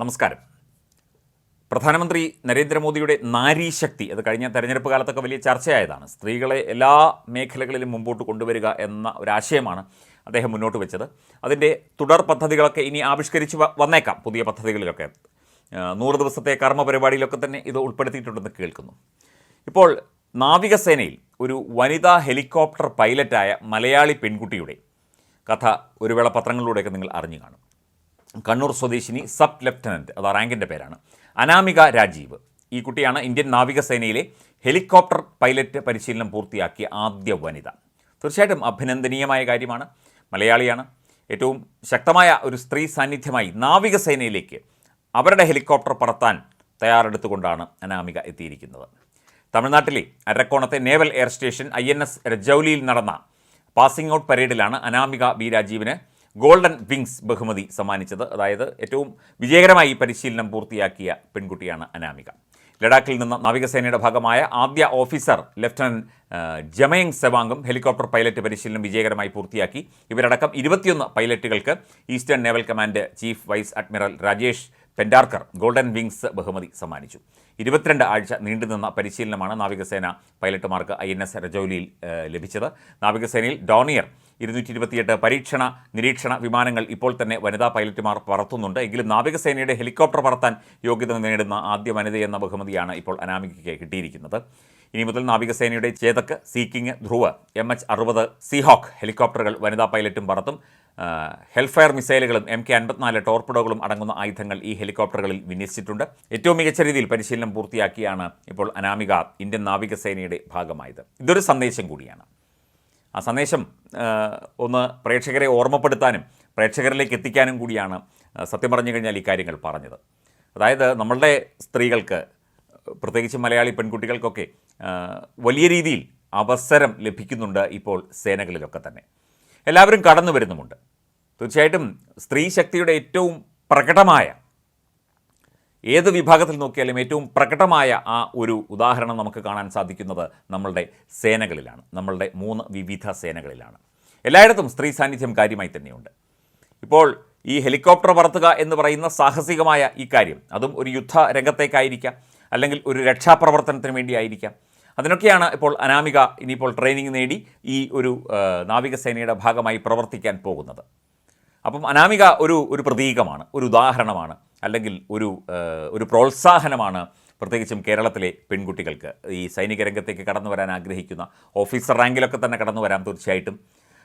നമസ്കാരം. പ്രധാനമന്ത്രി നരേന്ദ്രമോദിയുടെ നാരീശക്തി അത് കഴിഞ്ഞ തെരഞ്ഞെടുപ്പ് കാലത്തൊക്കെ വലിയ ചർച്ചയായതാണ്. സ്ത്രീകളെ എല്ലാ മേഖലകളിലും മുമ്പോട്ട് കൊണ്ടുവരിക എന്ന ഒരാശയമാണ് അദ്ദേഹം മുന്നോട്ട് വെച്ചത്. അതിന്റെ തുടർ പദ്ധതികളൊക്കെ ഇനി ആവിഷ്കരിച്ച് വന്നേക്കാം. പുതിയ പദ്ധതികളിലൊക്കെ. നൂറ് ദിവസത്തെ കർമ്മ പരിപാടിയിലൊക്കെ തന്നെ ഇത് ഉൾപ്പെടുത്തിയിട്ടുണ്ടെന്ന് കേൾക്കുന്നു. ഇപ്പോൾ നാവികസേനയിൽ ഒരു വനിതാ ഹെലികോപ്റ്റർ പൈലറ്റായ മലയാളി പെൺകുട്ടിയുടെ കഥ ഒരു വേള പത്രങ്ങളിലൂടെയൊക്കെ നിങ്ങൾ അറിഞ്ഞു കാണും. കണ്ണൂർ സ്വദേശിനി സബ് ലെഫ്റ്റനന്റ് അത് റാങ്കിന്റെ പേരാണ് അനാമിക രാജീവ്. ഈ കുട്ടിയാണ് ഇന്ത്യൻ നാവികസേനയിലെ ഹെലികോപ്റ്റർ പൈലറ്റ് പരിശീലനം പൂർത്തിയാക്കിയ ആദ്യ വനിത. തീർച്ചയായിട്ടും അഭിനന്ദനീയമായ കാര്യമാണ്. മലയാളിയാണ്. ഏറ്റവും ശക്തമായ ഒരു സ്ത്രീ സാന്നിധ്യമായി നാവികസേനയിലേക്ക് അവരുടെ ഹെലികോപ്റ്റർ പറത്താൻ തയ്യാറെടുത്തുകൊണ്ടാണ് അനാമിക എത്തിയിരിക്കുന്നത്. തമിഴ്നാട്ടിലെ അരക്കോണത്തെ naval air station I N S രജൌലിയിൽ നടന്ന പാസിംഗ് ഔട്ട് പരേഡിലാണ് അനാമിക ബി രാജീവിന് ഗോൾഡൻ വിങ്സ് ബഹുമതി സമ്മാനിച്ചത്. അതായത് ഏറ്റവും വിജയകരമായി പരിശീലനം പൂർത്തിയാക്കിയ പെൺകുട്ടിയാണ് അനാമിക. ലഡാക്കിൽ നിന്ന് നാവികസേനയുടെ ഭാഗമായ ആദ്യ ഓഫീസർ ലഫ്റ്റനന്റ് ജമയങ് സെവാങ്കും ഹെലികോപ്റ്റർ പൈലറ്റ് പരിശീലനം വിജയകരമായി പൂർത്തിയാക്കി. ഇവരടക്കം ഇരുപത്തിയൊന്ന് പൈലറ്റുകൾക്ക് eastern naval command chief vice admiral Rajesh Pendarkar golden wings ബഹുമതി സമ്മാനിച്ചു. ഇരുപത്തിരണ്ട് ആഴ്ച നീണ്ടുനിന്ന പരിശീലനമാണ് നാവികസേന പൈലറ്റുമാർക്ക് ഐ എൻ എസ് രജൌലിയിൽ ലഭിച്ചത്. നാവികസേനയിൽ ഡോണിയർ ഇരുന്നൂറ്റി ഇരുപത്തിയെട്ട് പരീക്ഷണ നിരീക്ഷണ വിമാനങ്ങൾ ഇപ്പോൾ തന്നെ വനിതാ പൈലറ്റുമാർ പറത്തുന്നുണ്ട്. എങ്കിലും നാവികസേനയുടെ ഹെലികോപ്റ്റർ പറത്താൻ യോഗ്യത നേടുന്ന ആദ്യ വനിതയെന്ന ബഹുമതിയാണ് ഇപ്പോൾ അനാമികയ്ക്ക് കിട്ടിയിരിക്കുന്നത്. ഇനി മുതൽ നാവികസേനയുടെ Chetak Sea King Dhruv M H അറുപത് സീഹോക്ക് ഹെലികോപ്റ്ററുകൾ വനിതാ പൈലറ്റും പറത്തും. ഹെൽഫയർ മിസൈലുകളും എം കെ അൻപത്തിനാല് ടോർപ്പിഡോകളും അടങ്ങുന്ന ആയുധങ്ങൾ ഈ ഹെലികോപ്റ്ററുകളിൽ വിന്യസിച്ചിട്ടുണ്ട്. ഏറ്റവും മികച്ച രീതിയിൽ പരിശീലനം പൂർത്തിയാക്കിയാണ് ഇപ്പോൾ അനാമിക ഇന്ത്യൻ നാവികസേനയുടെ ഭാഗമായത്. ഇതൊരു സന്ദേശം കൂടിയാണ്. ആ സന്ദേശം ഒന്ന് പ്രേക്ഷകരെ ഓർമ്മപ്പെടുത്താനും പ്രേക്ഷകരിലേക്ക് എത്തിക്കാനും കൂടിയാണ് സത്യം പറഞ്ഞു കഴിഞ്ഞാൽ ഈ കാര്യങ്ങൾ പറഞ്ഞത്. അതായത് നമ്മളുടെ സ്ത്രീകൾക്ക് പ്രത്യേകിച്ച് മലയാളി പെൺകുട്ടികൾക്കൊക്കെ വലിയ രീതിയിൽ അവസരം ലഭിക്കുന്നുണ്ട് ഇപ്പോൾ സേനകളിലൊക്കെ തന്നെ. എല്ലാവരും കടന്നു വരുന്നുമുണ്ട് തീർച്ചയായിട്ടും സ്ത്രീ ശക്തിയുടെ ഏറ്റവും പ്രകടമായ ഏത് വിഭാഗത്തിൽ നോക്കിയാലും ഏറ്റവും പ്രകടമായ ആ ഒരു ഉദാഹരണം നമുക്ക് കാണാൻ സാധിക്കുന്നത് നമ്മളുടെ സേനകളിലാണ്. നമ്മളുടെ മൂന്ന് വിവിധ സേനകളിലാണ്. എല്ലായിടത്തും സ്ത്രീ സാന്നിധ്യം കാര്യമായി തന്നെയുണ്ട്. ഇപ്പോൾ ഈ ഹെലികോപ്റ്റർ പറത്തുക എന്ന് പറയുന്ന സാഹസികമായ ഈ കാര്യം അതും ഒരു യുദ്ധ രംഗത്തേക്കായിരിക്കാം അല്ലെങ്കിൽ ഒരു രക്ഷാപ്രവർത്തനത്തിന് വേണ്ടിയായിരിക്കാം. അതിനൊക്കെയാണ് ഇപ്പോൾ അനാമിക ഇനിയിപ്പോൾ ട്രെയിനിങ് നേടി ഈ ഒരു നാവികസേനയുടെ ഭാഗമായി പ്രവർത്തിക്കാൻ പോകുന്നത്. അപ്പം അനാമിക ഒരു ഒരു പ്രതീകമാണ് ഒരു ഉദാഹരണമാണ്. അല്ലെങ്കിൽ ഒരു ഒരു പ്രോത്സാഹനമാണ് പ്രത്യേകിച്ചും കേരളത്തിലെ പെൺകുട്ടികൾക്ക്. ഈ സൈനിക രംഗത്തേക്ക് കടന്നു വരാൻ ആഗ്രഹിക്കുന്ന ഓഫീസർ റാങ്കിലൊക്കെ തന്നെ കടന്നു വരാം തീർച്ചയായിട്ടും.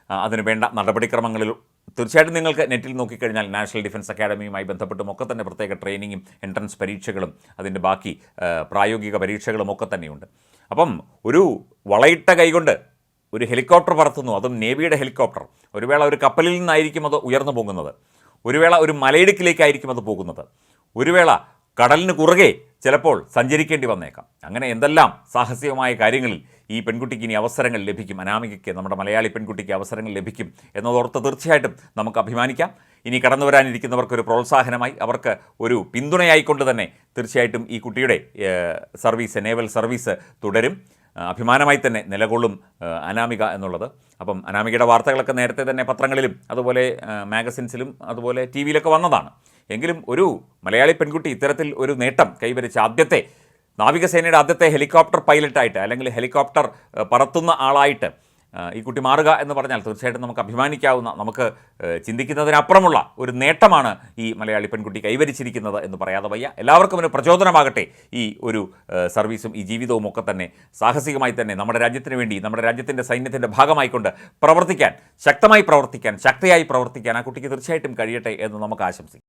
അതിന് വേണ്ട നടപടിക്രമങ്ങളിൽ തീർച്ചയായിട്ടും നിങ്ങൾക്ക് നെറ്റിൽ നോക്കിക്കഴിഞ്ഞാൽ നാഷണൽ ഡിഫൻസ് അക്കാഡമിയുമായി ബന്ധപ്പെട്ടും ഒക്കെ തന്നെ പ്രത്യേക ട്രെയിനിങ്ങും എൻട്രൻസ് പരീക്ഷകളും അതിന്റെ ബാക്കി പ്രായോഗിക പരീക്ഷകളും ഒക്കെ തന്നെയുണ്ട്. അപ്പം ഒരു വളയിട്ട കൈകൊണ്ട് ഒരു ഹെലികോപ്റ്റർ പറത്തുന്നു. അതും നേവിയുടെ ഹെലികോപ്റ്റർ. ഒരു വേള ഒരു കപ്പലിൽ നിന്നായിരിക്കും അത് ഉയർന്നു പോകുന്നത്. ഒരു വേള ഒരു മലയിടുക്കിലേക്കായിരിക്കും അത് പോകുന്നത്. ഒരു വേള കടലിന് കുറുകെ ചിലപ്പോൾ സഞ്ചരിക്കേണ്ടി വന്നേക്കാം. അങ്ങനെ എന്തെല്ലാം സാഹസികമായ കാര്യങ്ങളിൽ ഈ പെൺകുട്ടിക്ക് ഇനി അവസരങ്ങൾ ലഭിക്കും? അനാമികയ്ക്ക് നമ്മുടെ മലയാളി പെൺകുട്ടിക്ക് അവസരങ്ങൾ ലഭിക്കും എന്നതോർത്ത് തീർച്ചയായിട്ടും നമുക്ക് അഭിമാനിക്കാം. ഇനി കടന്നു വരാനിരിക്കുന്നവർക്ക് ഒരു പ്രോത്സാഹനമായി അവർക്ക് ഒരു പിന്തുണയായിക്കൊണ്ട് തന്നെ തീർച്ചയായിട്ടും ഈ കുട്ടിയുടെ സർവീസ് നേവൽ സർവീസ് തുടരും. അഭിമാനമായി തന്നെ നിലകൊള്ളും അനാമിക എന്നുള്ളത്. അപ്പം അനാമികയുടെ വാർത്തകളൊക്കെ നേരത്തെ തന്നെ പത്രങ്ങളിലും അതുപോലെ മാഗസിൻസിലും അതുപോലെ ടി വിയിലൊക്കെ വന്നതാണ്. എങ്കിലും ഒരു മലയാളി പെൺകുട്ടി ഇത്തരത്തിൽ ഒരു നേട്ടം കൈവരിച്ച ആദ്യത്തെ നാവികസേനയുടെ ആദ്യത്തെ ഹെലികോപ്റ്റർ പൈലറ്റായിട്ട് അല്ലെങ്കിൽ ഹെലികോപ്റ്റർ പറത്തുന്ന ആളായിട്ട് ഈ കുട്ടി മാറുക എന്ന് പറഞ്ഞാൽ തീർച്ചയായിട്ടും നമുക്ക് അഭിമാനിക്കാവുന്ന നമുക്ക് ചിന്തിക്കുന്നതിനപ്പുറമുള്ള ഒരു നേട്ടമാണ് ഈ മലയാളി പെൺകുട്ടി കൈവരിച്ചിരിക്കുന്നത് എന്ന് പറയാതെ വയ്യ. എല്ലാവർക്കും ഒരു പ്രചോദനമാകട്ടെ ഈ ഒരു സർവീസും ഈ ജീവിതവും ഒക്കെ തന്നെ സാഹസികമായി തന്നെ നമ്മുടെ രാജ്യത്തിന് വേണ്ടി നമ്മുടെ രാജ്യത്തിന്റെ സൈന്യത്തിന്റെ ഭാഗമായിക്കൊണ്ട് പ്രവർത്തിക്കാൻ ശക്തമായി പ്രവർത്തിക്കാൻ ശക്തിയായി പ്രവർത്തിക്കാൻ ആ കുട്ടിക്ക് തീർച്ചയായിട്ടും കഴിയട്ടെ എന്ന് നമുക്ക് ആശംസിക്കാം.